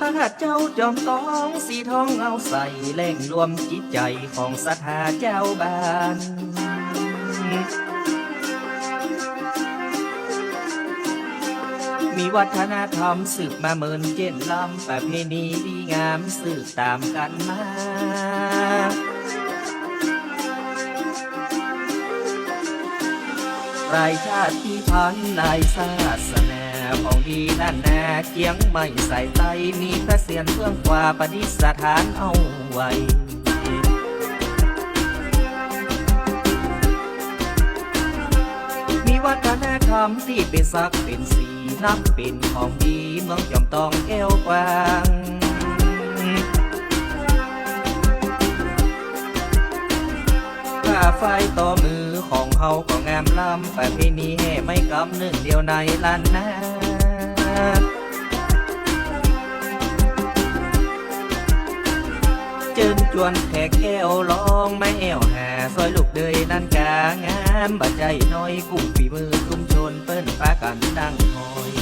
พระเจ้าจอมทองสีทองเอาใส่แหล่งรวมจิตใจของศรัทธาเจ้าบ้านมีวัฒนธรรมสืบมาเมินเจนลำประเพณีดีงามสืบตามกันมารายชาติพันธุ์ลายศาสนา ของดีนั่นนาเกียงไม่ใส่ใจมีพระเสียนเพื่องกว่าประดิษฐานเอาไว้มีวัฒนธรรมที่เป็นศักดิ์เป็นสีนับเป็นของดีเมืองจอมตองแก้วกว้างผ้าไฟต่อมือของเฮาก็งามล้ำประเพณีแห่ไม่กำหนึ่งเดียวในล้านนา เจิญจวนแขกแก้วลองไม่แอวหาซอยลูกเดยนั่นกางามบัดใจน้อยกุ้งฝีมือคุ้มชนเปิ้นปากันดังหอย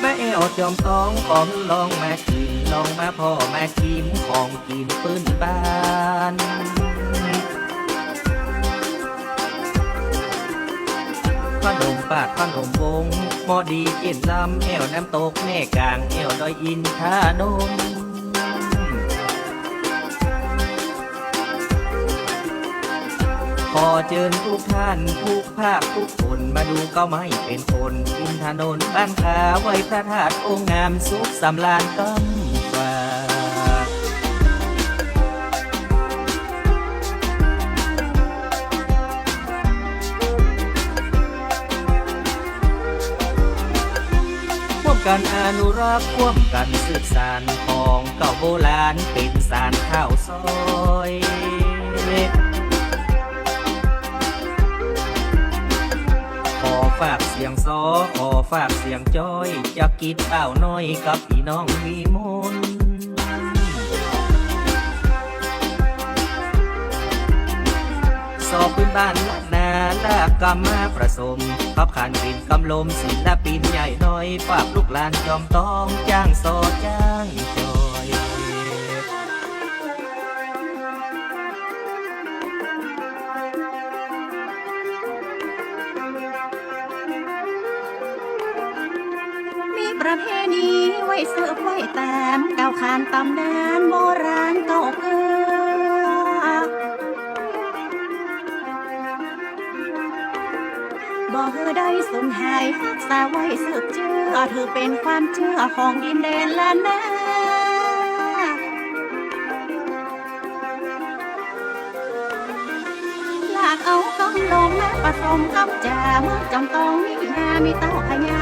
แม่เอวจอมต้องของลองมากิน ลองมาพ่อมากินของกินปื้นบ้านขนมปาดขนมวงหมอดีเจ็นลำแอวน้ำตกแม่กลางแอวดอยอินทานมขอเชิญทุกท่านทุกภาคทุกคนมาดูก็ไม่เป็นคนกินถนนบ้านขาไว้พระธาตุองค์งามสุขสำลานกำ กันอนุรักษ์ร่วมกันสืบสานของเก่าโบราณเป็นสารข้าวซอยขอฝากเสียงซอขอฝากเสียงจ้อยจากกิดเป้าน้อยกับพี่น้องมีมนต์สอบพื้นบ้านล้านนาลากกรรมาประสมขับขานปินกำลมศิลปินใหญ่ น้อยฝากลูกหลานจอมต้องจ้างซจ้างจอยมีประเพณีไว้เสือไว้แต้มเก่าขานตำนานโบราณเก่าเกือ เธอได้สูญหายสาไว้สืบเชื่อเธอเป็นความเชื่อของดินแดนล้านนาลากเอากำลงมาผสมกับจ่าเมื่อจำต้องมีนามีเต้าพญา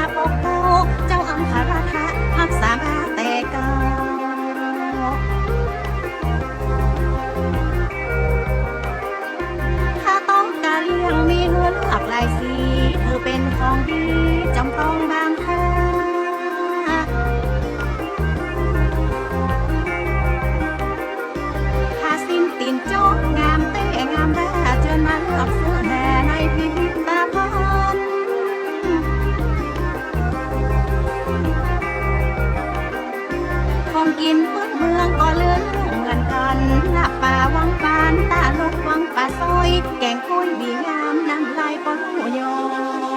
ปกเก้า นพื้นเมืองก็เลื่อนเหมือนกันลาป่าวังปานตาลกวังป่าซอย แกงคุ้ยบีงามน้ำลายปลูยอ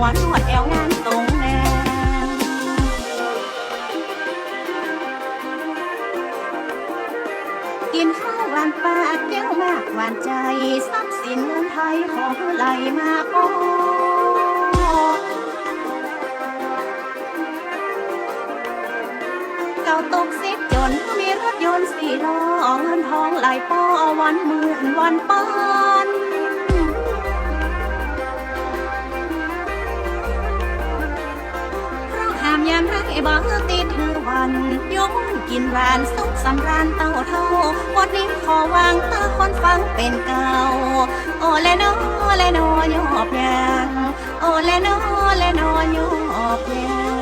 หัวนวดแอวงานตรงแนกินข้าวหวานปากแก้วมากหวานใจทรัพย์สินเงินไทยของไหลมาก็เก่าตกสิบจนมีรถยนต์สี่ล้อเงินทองไหลป้อวันหมื่นวันปา บังติดถือวันยงกินหวานสุขสำราญเต่าเท่าวันนี้ขอวางตาคนฟังเป็นเก่า โอและนอและนอยอบยางโอและนอและนอยอบยาง